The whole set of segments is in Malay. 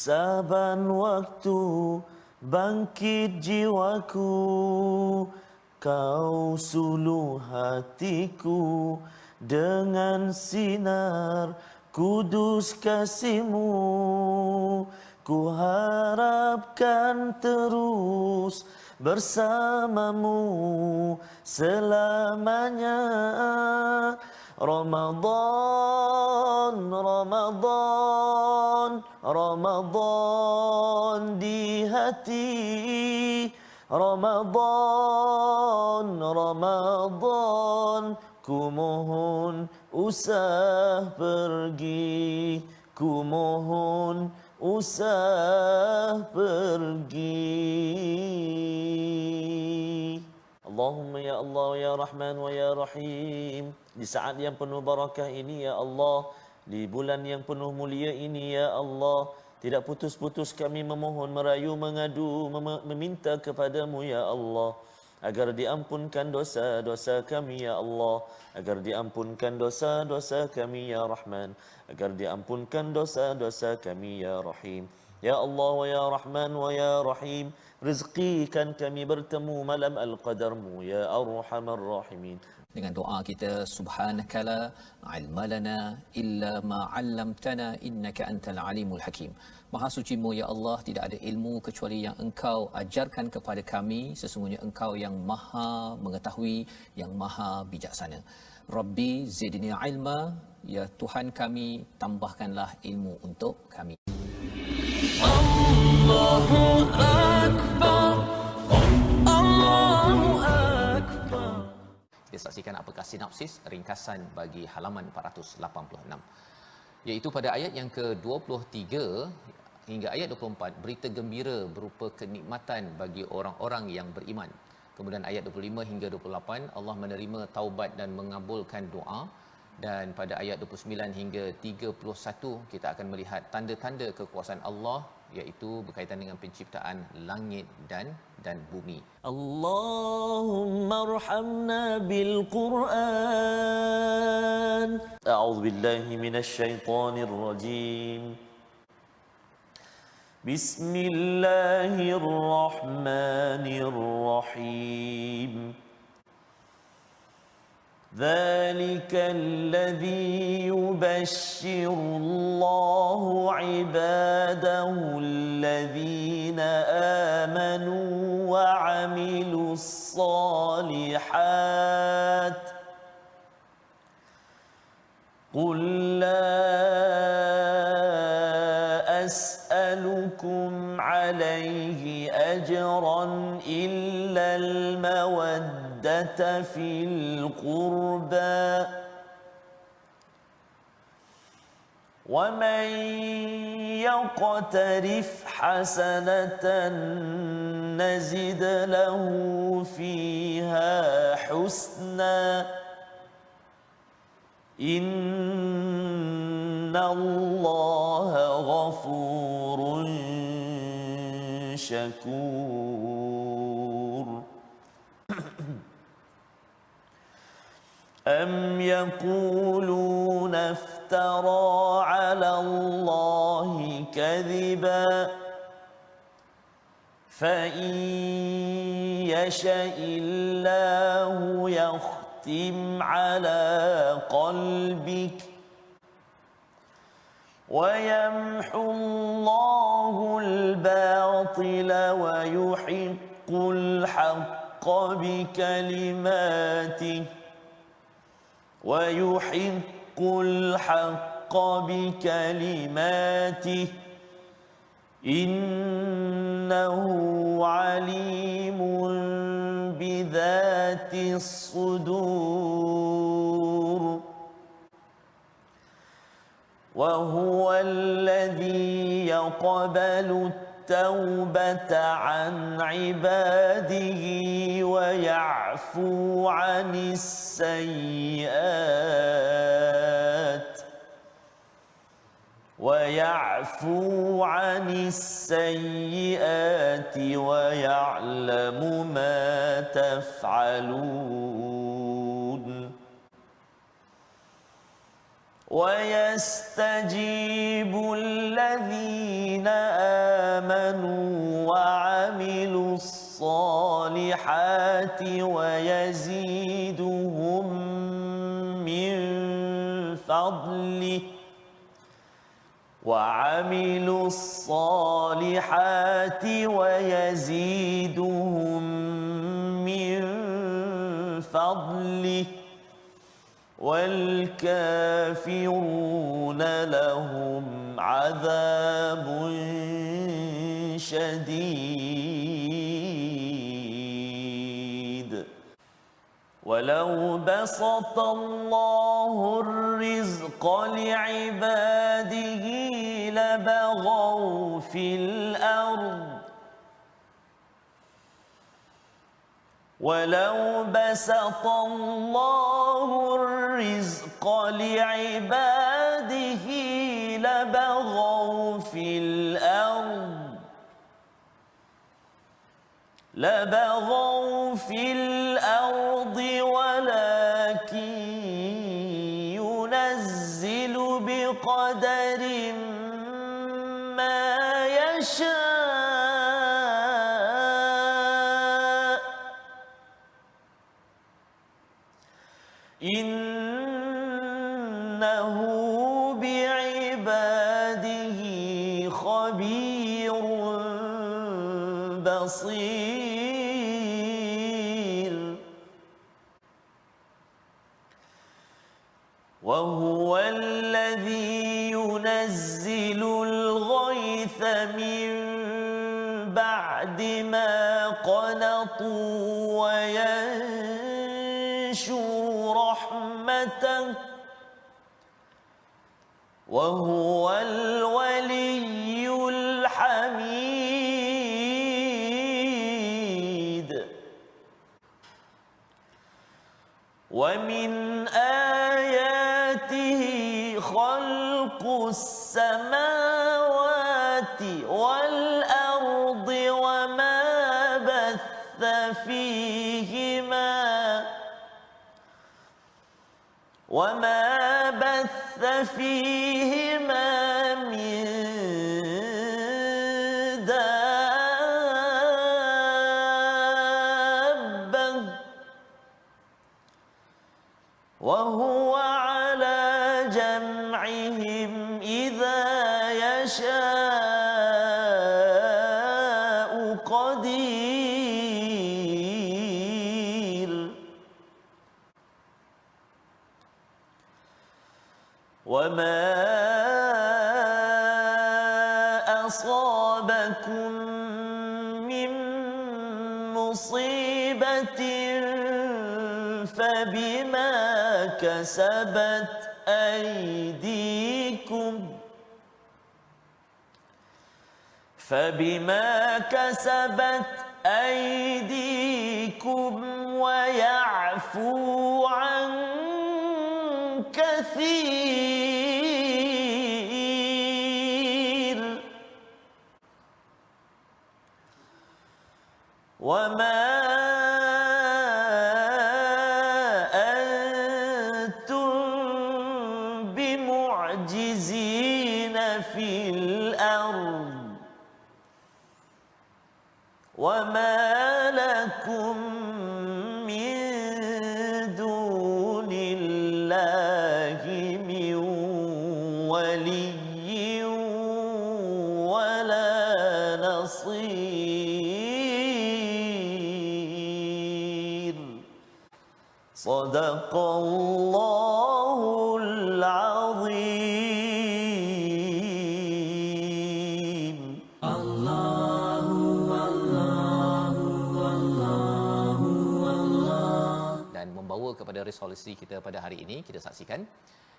Saban waktu bangkit jiwaku Kau suluh hatiku dengan sinar kudus kasihmu. Ku harapkan terus bersamamu selamanya Ramadan, Ramadan, Ramadan di hati. Ramadan, Ramadan Ku mohon usah pergi. Ku mohon usah pergi Allahumma ya Allah ya Rahman wa ya Rahim. Di saat yang penuh barakah ini ya Allah. Di bulan yang penuh mulia ini ya Allah. Tidak putus-putus kami memohon merayu mengadu mem- meminta kepadamu ya Allah. Agar diampunkan dosa-dosa kami ya Allah. Agar diampunkan dosa-dosa kami ya Rahman. Agar diampunkan dosa-dosa kami ya Rahim Ya Allah wa ya Rahman wa ya Rahim Rizqikan kami bertemu malam Al-Qadarmu Ya Arhamar Rahimin. Dengan doa kita subhanakala ilmalana illa ma 'allamtana innaka antal alimul hakim. Maha sucimu ya Allah tidak ada ilmu kecuali yang engkau ajarkan kepada kami. Sesungguhnya engkau yang maha mengetahui yang maha bijaksana. Rabbi zidni ilma ya tuhan kami tambahkanlah ilmu untuk kami saksikan apakah sinopsis ringkasan bagi halaman 486 iaitu pada ayat yang ke-23 hingga ayat 24 berita gembira berupa kenikmatan bagi orang-orang yang beriman. Kemudian ayat 25 hingga 28 Allah menerima taubat dan mengabulkan doa. Dan pada ayat 29 hingga 31 kita akan melihat tanda-tanda kekuasaan Allah iaitu berkaitan dengan penciptaan langit dan dan bumi. Allahumma arhamna bil Quran. A'udzu billahi minasy syaithanir rajim. Bismillahirrahmanirrahim. ذلك الذي يبشر الله عباده الذين آمنوا وعملوا الصالحات. قل لا في القربى. ومن يقترف حسنة نزد له فيها حسنا. إن الله غفور شكور. أم يقولون افترى على الله كذبا فإن يشأ الله يختم على قلبك ويمحو الله الباطل ويحق الحق بكلماته ويحق الحق بكلماته. إنه عليم بذات الصدور. وهو الذي يقبل التوبة. عن عباده ويعفو عن السيئات ويعفو عن السيئات ويعلم ما تفعلون ويستجيب الذين آمنوا وعملوا الصالحات ويزيدهم من فضله وعملوا الصالحات ويزيدهم من فضله والكافرون لهم عذاب شديد. ولو بسط الله الرزق لعباده لبغوا في الأرض. ولو بسط الله الرزق لعباده لبغوا في الأرض ولكن ينزل بقدر ما يشاء. إنه وينشر رحمته وهو الولي وما بث فيهما وما أصابكم من مصيبة فبما كسبت أيديكم فبما كسبت أيديكم ويعفو لكم من دون الله من ولي ولا نصير. صدق الله membawa kepada resolusi kita pada hari ini kita saksikan.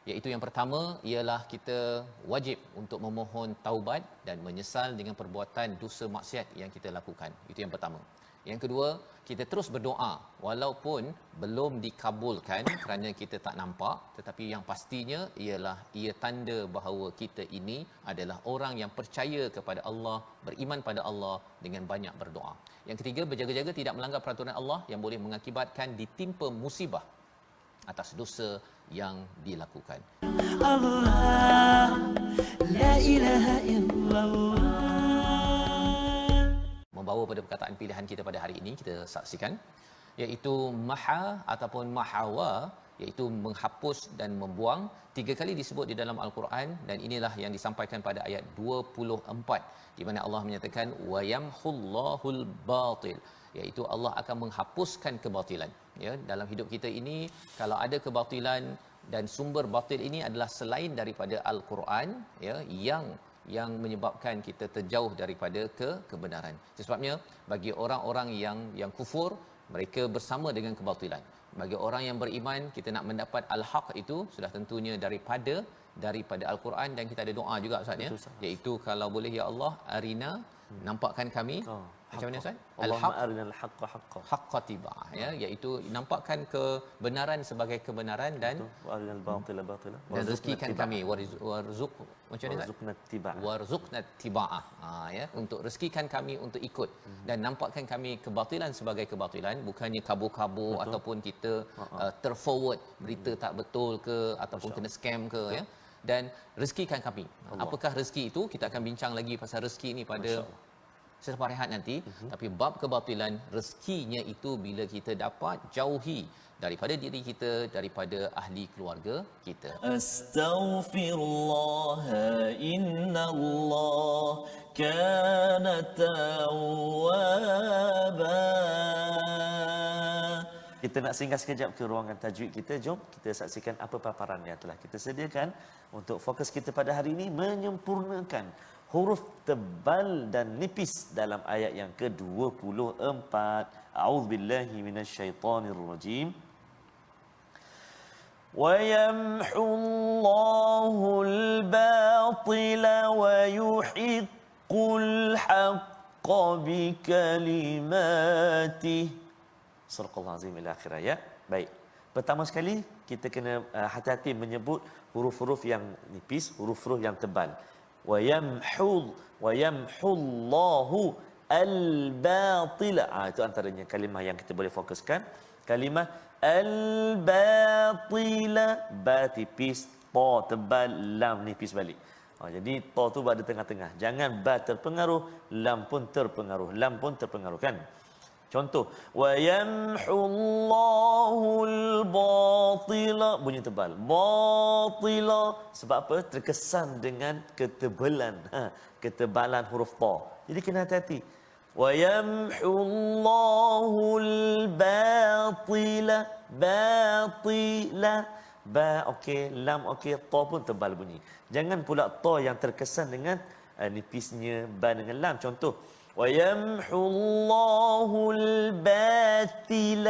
Iaitu yang pertama ialah kita wajib untuk memohon taubat dan menyesal dengan perbuatan dosa maksiat yang kita lakukan. Itu yang pertama yang kedua, kita terus berdoa walaupun belum dikabulkan kerana kita tak nampak tetapi yang pastinya ialah ia tanda bahawa kita ini adalah orang yang percaya kepada Allah, beriman pada Allah dengan banyak berdoa. Yang ketiga, berjaga-jaga tidak melanggar peraturan Allah yang boleh mengakibatkan ditimpa musibah atas dosa yang dilakukan. Allah la ilaha illallah Membawa pada perkataan pilihan kita pada hari ini kita saksikan iaitu maha ataupun mahawa iaitu menghapus dan membuang. Tiga kali disebut di dalam al-Quran dan inilah yang disampaikan pada ayat 24 di mana Allah menyatakan wayamhullahul batil iaitu Allah akan menghapuskan kebatilan. Ya dalam hidup kita ini kalau ada kebatilan dan sumber batil ini adalah selain daripada al-Quran ya yang yang menyebabkan kita terjauh daripada ke kebenaran. Sebabnya bagi orang-orang yang yang kufur mereka bersama dengan kebatilan. Bagi orang yang beriman kita nak mendapat al-haq itu sudah tentunya daripada daripada al-Quran dan kita ada doa juga Ustaz ya. Iaitu kalau boleh ya Allah arina nampakkan kami. Oh, macam mana Ustaz? Al-haq? arinal haqqa haqqa. haqqa tibah ya. Iaitu nampakkan kebenaran sebagai kebenaran dan arinal batila batila. dan rezekikan kami. Warzuq macam mana? Warzuqna tiba. warzuqna tiba'ah ha ya. Untuk rezekikan kami untuk ikut. Hmm. dan nampakkan kami kebatilan sebagai kebatilan. Bukannya kabur-kabur ataupun kita uh, terforward berita tak betul ke ataupun kena scam ke ya. Dan rezekikan kami. Apakah rezeki itu? Kita akan bincang lagi pasal rezeki ini pada selepas rehat nanti uh-huh. tapi bab kebatilan rezekinya itu bila kita dapat jauhi daripada diri kita daripada ahli keluarga kita astaghfirullah innallah kana tawwaba kita nak singgah sekejap ke ruangan tajwid kita. Jom kita saksikan apa paparan yang telah kita sediakan untuk fokus kita pada hari ini menyempurnakan huruf tebal dan nipis dalam ayat yang ke-24. A'udzubillahi minasyaitonirrajim. ويمحو الله الباطل ويحق الحق بكلماته صدق الله العظيم الى akhir ayat baik pertama sekali kita kena uh, hati-hati menyebut huruf-huruf yang nipis huruf-huruf yang tebal ويمحو ويمحو الله الباطل ah itu antaranya kalimah yang kita boleh fokuskan kalimah al-batila ba tipis ta tebal lam nipis balik ha, jadi ta tu berada tengah-tengah jangan ba terpengaruh lam pun terpengaruh lam pun terpengaruh kan Contoh, wa yamhu Allahu batila Bunyi tebal. Batila. Sebab apa? Terkesan dengan ketebalan. Ha, ketebalan huruf ta. Jadi kena hati-hati. Wa yamhu Allahu batila Batila. Ba okey, lam okey, ta pun tebal bunyi. Jangan pula ta yang terkesan dengan uh, nipisnya ba dengan lam. Contoh, ويمحو الله الباطل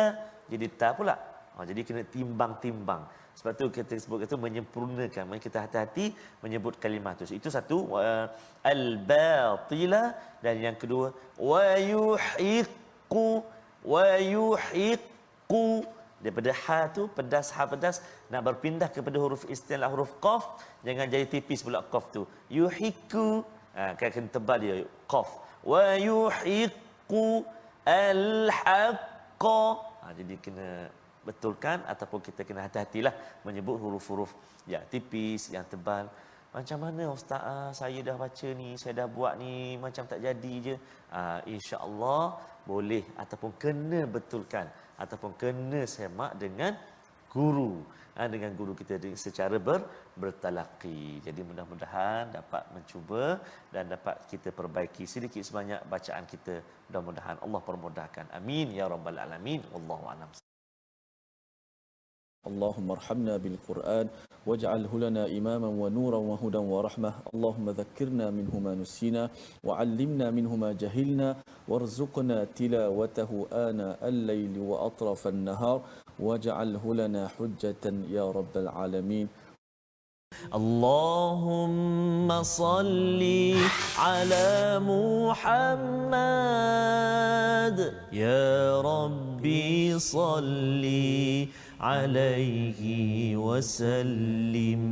jadi ta pula ha, jadi kena timbang-timbang sebab tu kita sebut kata menyempurnakan Mari kita hati-hati menyebut kalimah tu itu satu uh, al-batila dan yang kedua wa yuhiqqu wa yuhiqqu daripada ha tu pedas ha pedas nak berpindah kepada huruf istilah huruf qaf jangan jadi tipis pula qaf tu yuhiqqu ha, kan kena tebal dia qaf yuhiqqu al-haqqa ha, jadi kena betulkan ataupun kita kena hati-hatilah menyebut huruf-huruf yang tipis yang tebal. Macam mana ustaz? Ah, saya dah baca ni saya dah buat ni macam tak jadi je. Ah, insya-Allah boleh ataupun kena betulkan ataupun kena semak dengan guru ha, dengan guru kita di- secara ber, bertalaqi. Jadi mudah-mudahan dapat mencuba dan dapat kita perbaiki sedikit sebanyak bacaan kita. Mudah-mudahan Allah permudahkan. Amin ya rabbal alamin. Wallahu a'lam. اللهم ارحمنا بالقرآن واجعله لنا إماما ونورا وهدى ورحمة اللهم ذكرنا منه ما نسينا وعلمنا منه ما جهلنا وارزقنا تلاوته آناء الليل وأطراف النهار واجعله لنا حجة يا رب العالمين. اللهم صل على محمد. يا ربي صل عليه وسلم.